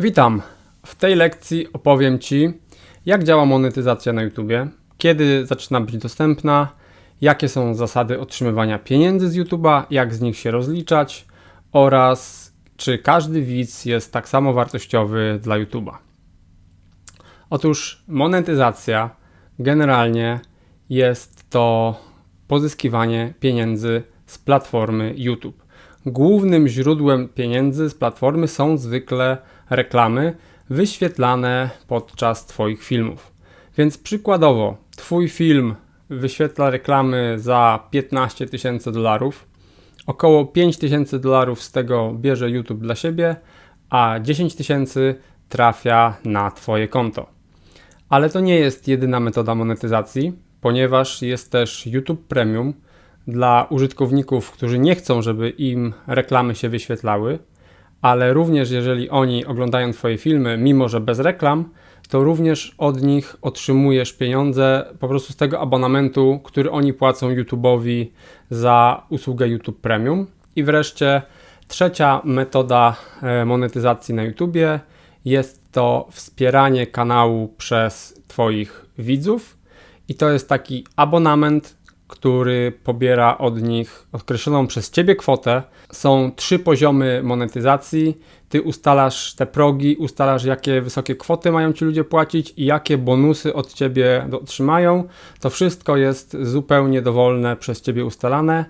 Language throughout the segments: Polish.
Witam. W tej lekcji opowiem Ci, jak działa monetyzacja na YouTube, kiedy zaczyna być dostępna, jakie są zasady otrzymywania pieniędzy z YouTube'a, jak z nich się rozliczać oraz czy każdy widz jest tak samo wartościowy dla YouTube'a. Otóż monetyzacja generalnie jest to pozyskiwanie pieniędzy z platformy YouTube. Głównym źródłem pieniędzy z platformy są zwykle reklamy wyświetlane podczas Twoich filmów. Więc przykładowo, Twój film wyświetla reklamy za 15 tysięcy dolarów, około 5 tysięcy dolarów z tego bierze YouTube dla siebie, a 10 tysięcy trafia na Twoje konto. Ale to nie jest jedyna metoda monetyzacji, ponieważ jest też YouTube Premium dla użytkowników, którzy nie chcą, żeby im reklamy się wyświetlały, ale również jeżeli oni oglądają Twoje filmy, mimo że bez reklam, to również od nich otrzymujesz pieniądze po prostu z tego abonamentu, który oni płacą YouTube'owi za usługę YouTube Premium. I wreszcie trzecia metoda e, monetyzacji na YouTubie jest to wspieranie kanału przez Twoich widzów. I to jest taki abonament, który pobiera od nich określoną przez ciebie kwotę. Są trzy poziomy monetyzacji. Ty ustalasz te progi, ustalasz jakie wysokie kwoty mają ci ludzie płacić i jakie bonusy od ciebie otrzymają. To wszystko jest zupełnie dowolne przez ciebie ustalane.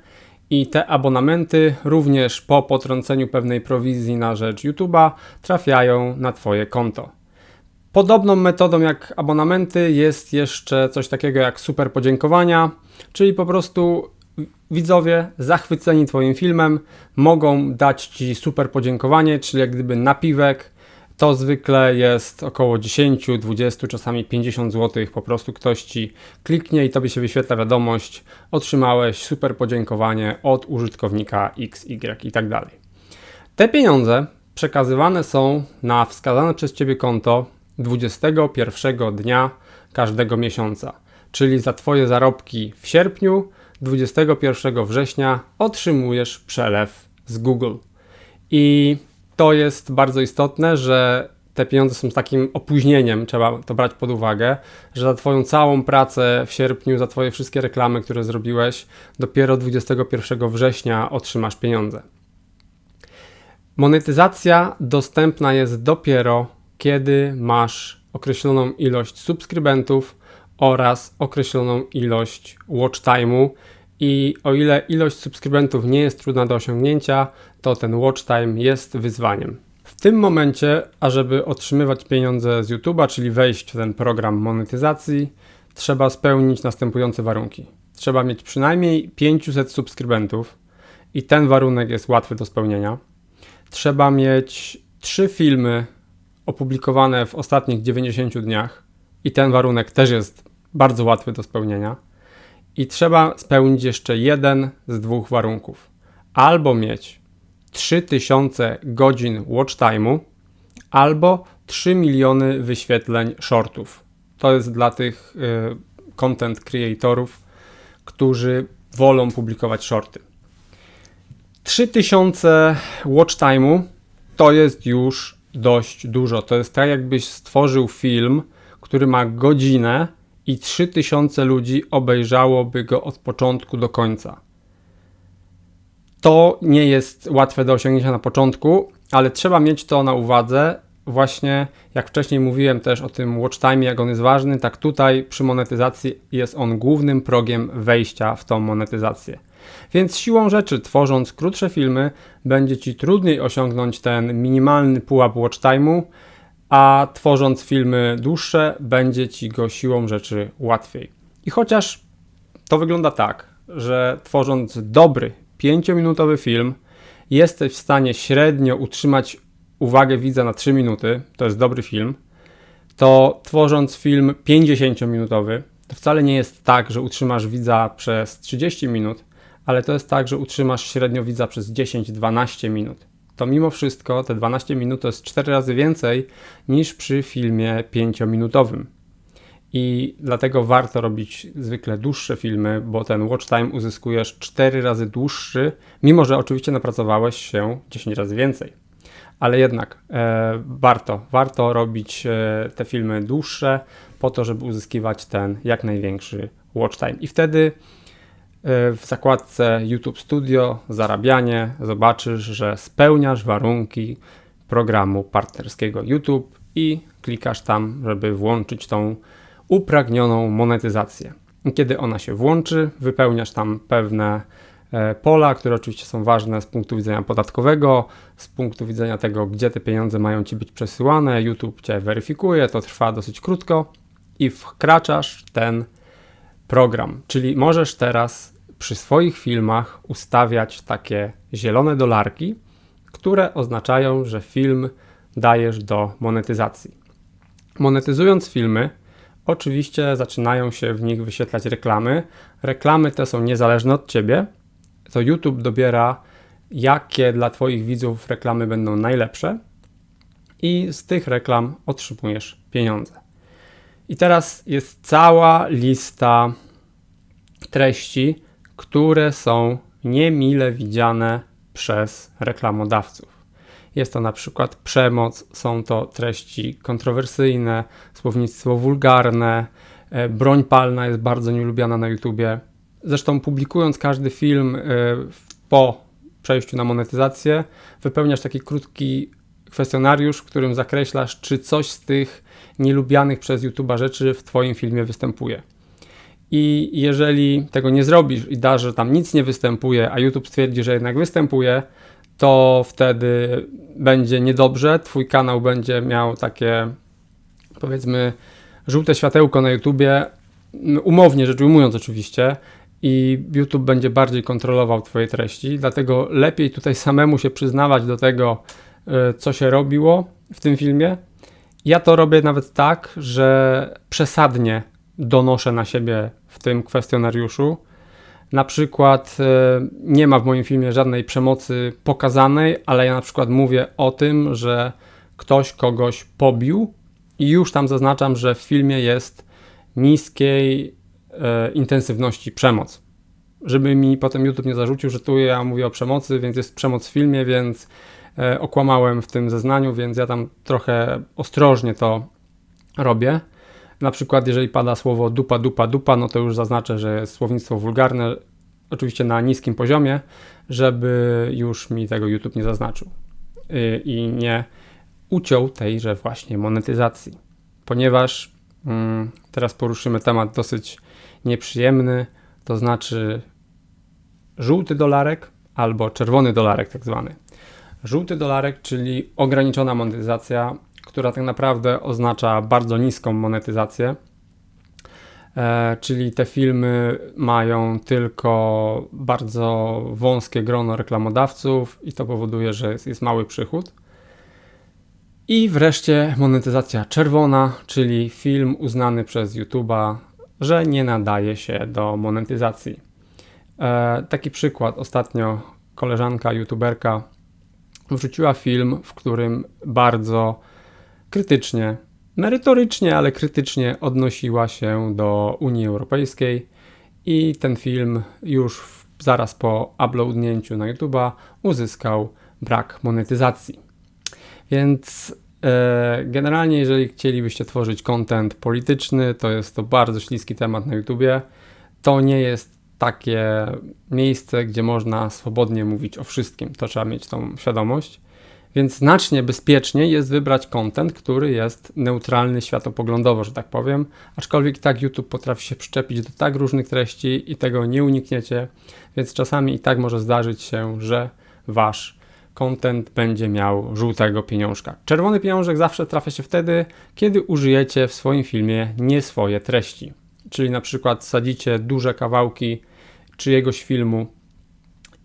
I te abonamenty również po potrąceniu pewnej prowizji na rzecz YouTube'a trafiają na Twoje konto. Podobną metodą jak abonamenty jest jeszcze coś takiego jak super podziękowania, czyli po prostu widzowie zachwyceni Twoim filmem mogą dać Ci super podziękowanie, czyli jak gdyby napiwek. To zwykle jest około 10, 20, czasami 50 zł. Po prostu ktoś ci kliknie i tobie się wyświetla wiadomość: otrzymałeś super podziękowanie od użytkownika XY i tak dalej. Te pieniądze przekazywane są na wskazane przez ciebie konto 21 dnia każdego miesiąca, czyli za Twoje zarobki w sierpniu, 21 września otrzymujesz przelew z Google. I to jest bardzo istotne, że te pieniądze są z takim opóźnieniem, trzeba to brać pod uwagę, że za Twoją całą pracę w sierpniu, za Twoje wszystkie reklamy, które zrobiłeś, dopiero 21 września otrzymasz pieniądze. Monetyzacja dostępna jest dopiero kiedy masz określoną ilość subskrybentów oraz określoną ilość watch time'u i o ile ilość subskrybentów nie jest trudna do osiągnięcia, to ten watch time jest wyzwaniem. W tym momencie, ażeby otrzymywać pieniądze z YouTube'a, czyli wejść w ten program monetyzacji, trzeba spełnić następujące warunki. Trzeba mieć przynajmniej 500 subskrybentów i ten warunek jest łatwy do spełnienia. Trzeba mieć 3 filmy opublikowane w ostatnich 90 dniach i ten warunek też jest bardzo łatwy do spełnienia. I trzeba spełnić jeszcze jeden z dwóch warunków. Albo mieć 3000 godzin watch time'u, albo 3 miliony wyświetleń shortów. To jest dla tych y, content creatorów, którzy wolą publikować shorty. 3000 watch time'u to jest już dość dużo. To jest tak, jakbyś stworzył film, który ma godzinę i 3000 ludzi obejrzałoby go od początku do końca. To nie jest łatwe do osiągnięcia na początku, ale trzeba mieć to na uwadze. Właśnie jak wcześniej mówiłem też o tym watch time, jak on jest ważny, tak tutaj przy monetyzacji jest on głównym progiem wejścia w tą monetyzację. Więc siłą rzeczy, tworząc krótsze filmy, będzie Ci trudniej osiągnąć ten minimalny pułap watch time'u, a tworząc filmy dłuższe, będzie Ci go siłą rzeczy łatwiej. I chociaż to wygląda tak, że tworząc dobry, 5-minutowy film, jesteś w stanie średnio utrzymać uwagę widza na 3 minuty, to jest dobry film, to tworząc film 50-minutowy, to wcale nie jest tak, że utrzymasz widza przez 30 minut, ale to jest tak, że utrzymasz średnio widza przez 10-12 minut. To mimo wszystko te 12 minut to jest 4 razy więcej niż przy filmie 5-minutowym. I dlatego warto robić zwykle dłuższe filmy, bo ten watch time uzyskujesz 4 razy dłuższy, mimo że oczywiście napracowałeś się 10 razy więcej. ale jednak e, warto, warto robić e, te filmy dłuższe po to, żeby uzyskiwać ten jak największy watch time. I wtedy w zakładce YouTube Studio, zarabianie, zobaczysz, że spełniasz warunki programu partnerskiego YouTube i klikasz tam, żeby włączyć tą upragnioną monetyzację. Kiedy ona się włączy, wypełniasz tam pewne e, pola, które oczywiście są ważne z punktu widzenia podatkowego, z punktu widzenia tego, gdzie te pieniądze mają ci być przesyłane. YouTube cię weryfikuje, to trwa dosyć krótko i wkraczasz ten program. Czyli możesz teraz przy swoich filmach ustawiać takie zielone dolarki, które oznaczają, że film dajesz do monetyzacji. Monetyzując filmy, oczywiście zaczynają się w nich wyświetlać reklamy. Reklamy te są niezależne od ciebie. To YouTube dobiera, jakie dla Twoich widzów reklamy będą najlepsze, i z tych reklam otrzymujesz pieniądze. I teraz jest cała lista treści, które są niemile widziane przez reklamodawców. Jest to na przykład przemoc, są to treści kontrowersyjne, słownictwo wulgarne, e, broń palna jest bardzo nielubiana na YouTubie. Zresztą publikując każdy film e, po przejściu na monetyzację, wypełniasz taki krótki kwestionariusz, w którym zakreślasz, czy coś z tych nielubianych przez YouTuba rzeczy w Twoim filmie występuje. I jeżeli tego nie zrobisz i dasz, że tam nic nie występuje, a YouTube stwierdzi, że jednak występuje, to wtedy będzie niedobrze. Twój kanał będzie miał takie, powiedzmy, żółte światełko na YouTubie, umownie rzecz ujmując, oczywiście, i YouTube będzie bardziej kontrolował Twoje treści. Dlatego lepiej tutaj samemu się przyznawać do tego, co się robiło w tym filmie. Ja to robię nawet tak, że przesadnie donoszę na siebie w tym kwestionariuszu na przykład e, nie ma w moim filmie żadnej przemocy pokazanej, ale ja na przykład mówię o tym, że ktoś kogoś pobił i już tam zaznaczam, że w filmie jest niskiej e, intensywności przemoc. Żeby mi potem YouTube nie zarzucił, że tu ja mówię o przemocy, więc jest przemoc w filmie, więc okłamałem w tym zeznaniu, więc ja tam trochę ostrożnie to robię. Na przykład, jeżeli pada słowo dupa, dupa, dupa, no to już zaznaczę, że jest słownictwo wulgarne, oczywiście na niskim poziomie, żeby już mi tego YouTube nie zaznaczył y, i nie uciął tejże właśnie monetyzacji. Ponieważ mm, teraz poruszymy temat dosyć nieprzyjemny, to znaczy żółty dolarek albo czerwony dolarek, tak zwany. Żółty dolarek, czyli ograniczona monetyzacja, która tak naprawdę oznacza bardzo niską monetyzację. E, czyli te filmy mają tylko bardzo wąskie grono reklamodawców i to powoduje, że jest, jest mały przychód. I wreszcie monetyzacja czerwona, czyli film uznany przez YouTube'a, że nie nadaje się do monetyzacji. E, taki przykład. Ostatnio koleżanka YouTuberka wrzuciła film, w którym bardzo krytycznie, merytorycznie, ale krytycznie odnosiła się do Unii Europejskiej i ten film już w, zaraz po uploadnięciu na YouTube'a uzyskał brak monetyzacji. Więc e, generalnie, jeżeli chcielibyście tworzyć content polityczny, to jest to bardzo śliski temat na YouTubie. To nie jest takie miejsce, gdzie można swobodnie mówić o wszystkim. To trzeba mieć tą świadomość. Więc znacznie bezpieczniej jest wybrać content, który jest neutralny światopoglądowo, że tak powiem. Aczkolwiek tak YouTube potrafi się przyczepić do tak różnych treści i tego nie unikniecie, więc czasami i tak może zdarzyć się, że wasz content będzie miał żółtego pieniążka. Czerwony pieniążek zawsze trafia się wtedy, kiedy użyjecie w swoim filmie nie swoje treści. Czyli na przykład sadzicie duże kawałki czyjegoś filmu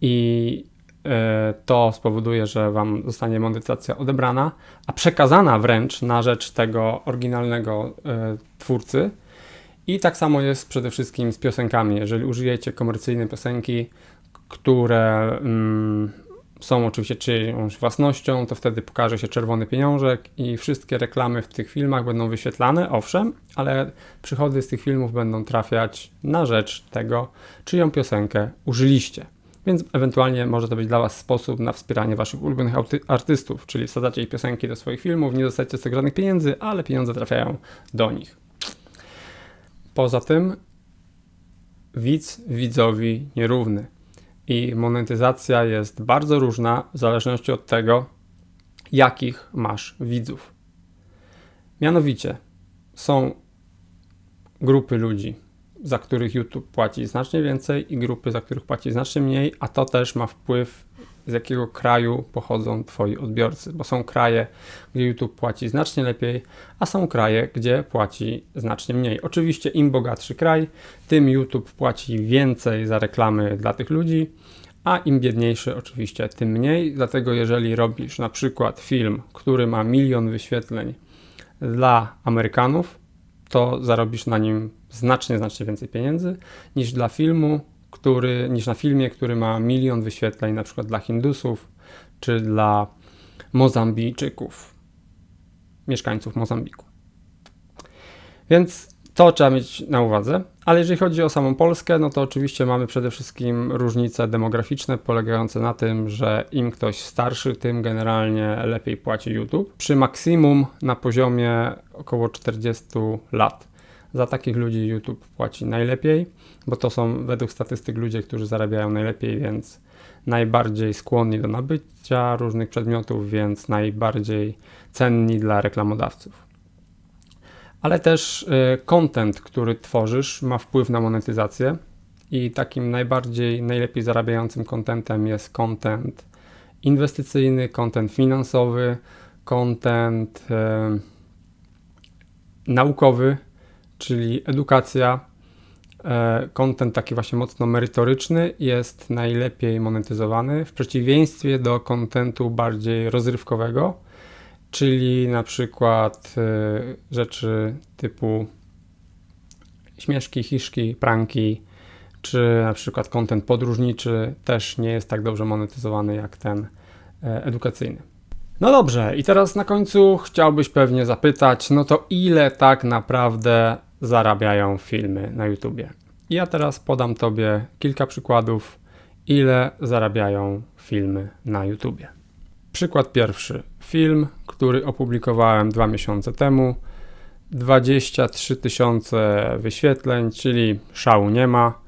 i E, to spowoduje, że Wam zostanie monetyzacja odebrana, a przekazana wręcz na rzecz tego oryginalnego e, twórcy. I tak samo jest przede wszystkim z piosenkami. Jeżeli użyjecie komercyjne piosenki, które mm, są oczywiście czyjąś własnością, to wtedy pokaże się czerwony pieniążek i wszystkie reklamy w tych filmach będą wyświetlane, owszem, ale przychody z tych filmów będą trafiać na rzecz tego, czyją piosenkę użyliście. Więc ewentualnie może to być dla Was sposób na wspieranie Waszych ulubionych artystów, czyli wsadzacie ich piosenki do swoich filmów, nie dostajecie z tego żadnych pieniędzy, ale pieniądze trafiają do nich. Poza tym widz widzowi nierówny i monetyzacja jest bardzo różna w zależności od tego, jakich masz widzów. Mianowicie są grupy ludzi, za których YouTube płaci znacznie więcej i grupy, za których płaci znacznie mniej, a to też ma wpływ, z jakiego kraju pochodzą Twoi odbiorcy, bo są kraje, gdzie YouTube płaci znacznie lepiej, a są kraje, gdzie płaci znacznie mniej. Oczywiście im bogatszy kraj, tym YouTube płaci więcej za reklamy dla tych ludzi, a im biedniejszy oczywiście, tym mniej. Dlatego jeżeli robisz na przykład film, który ma milion wyświetleń dla Amerykanów, to zarobisz na nim znacznie, znacznie więcej pieniędzy niż dla filmu, który, niż na filmie, który ma milion wyświetleń na przykład dla Hindusów czy dla Mozambijczyków, mieszkańców Mozambiku. Więc to trzeba mieć na uwadze. Ale jeżeli chodzi o samą Polskę, no to oczywiście mamy przede wszystkim różnice demograficzne polegające na tym, że im ktoś starszy, tym generalnie lepiej płaci YouTube. Przy maksimum na poziomie około 40 lat. Za takich ludzi YouTube płaci najlepiej, bo to są według statystyk ludzie, którzy zarabiają najlepiej, więc najbardziej skłonni do nabycia różnych przedmiotów, więc najbardziej cenni dla reklamodawców ale też y, content, który tworzysz, ma wpływ na monetyzację. I takim najbardziej, najlepiej zarabiającym contentem jest content inwestycyjny, content finansowy, content e, naukowy, czyli edukacja. E, content taki właśnie mocno merytoryczny jest najlepiej monetyzowany w przeciwieństwie do kontentu bardziej rozrywkowego, czyli na przykład y, rzeczy typu śmieszki, hiszki, pranki, czy na przykład kontent podróżniczy też nie jest tak dobrze monetyzowany jak ten e, edukacyjny. No dobrze, i teraz na końcu chciałbyś pewnie zapytać, no to ile tak naprawdę zarabiają filmy na YouTubie? Ja teraz podam Tobie kilka przykładów, ile zarabiają filmy na YouTubie. Przykład pierwszy. Film, który opublikowałem dwa miesiące temu. 23 tysiące wyświetleń, czyli szału nie ma.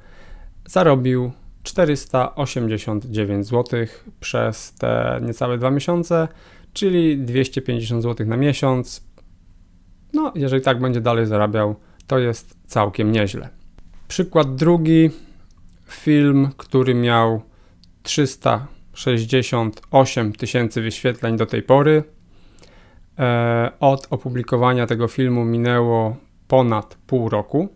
Zarobił 489 zł przez te niecałe dwa miesiące, czyli 250 zł na miesiąc. No, jeżeli tak będzie dalej zarabiał, to jest całkiem nieźle. Przykład drugi. Film, który miał 300 68 tysięcy wyświetleń do tej pory. E, od opublikowania tego filmu minęło ponad pół roku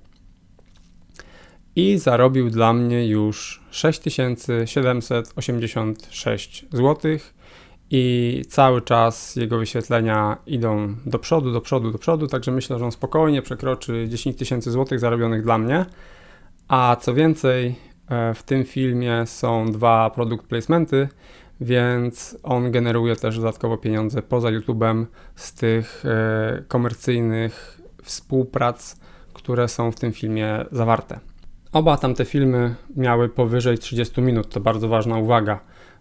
i zarobił dla mnie już 6786 zł i cały czas jego wyświetlenia idą do przodu, do przodu, do przodu, także myślę, że on spokojnie przekroczy 10 tysięcy złotych zarobionych dla mnie. A co więcej, E, w tym filmie są dwa produkt placementy, więc on generuje też dodatkowo pieniądze poza YouTube'em z tych e, komercyjnych współprac, które są w tym filmie zawarte. Oba tamte filmy miały powyżej 30 minut, to bardzo ważna uwaga,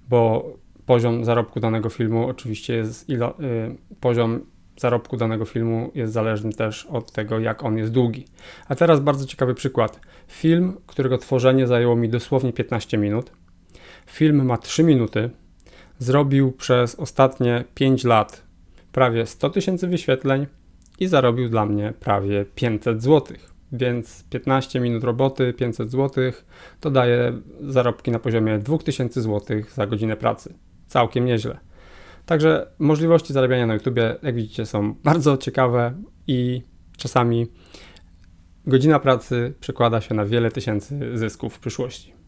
bo poziom zarobku danego filmu oczywiście jest ilo, y, poziom zarobku danego filmu jest zależny też od tego, jak on jest długi. A teraz bardzo ciekawy przykład. Film, którego tworzenie zajęło mi dosłownie 15 minut. Film ma 3 minuty. Zrobił przez ostatnie 5 lat prawie 100 tysięcy wyświetleń i zarobił dla mnie prawie 500 zł. Więc 15 minut roboty, 500 zł to daje zarobki na poziomie 2000 zł za godzinę pracy. Całkiem nieźle. Także możliwości zarabiania na YouTube, jak widzicie, są bardzo ciekawe i czasami godzina pracy przekłada się na wiele tysięcy zysków w przyszłości.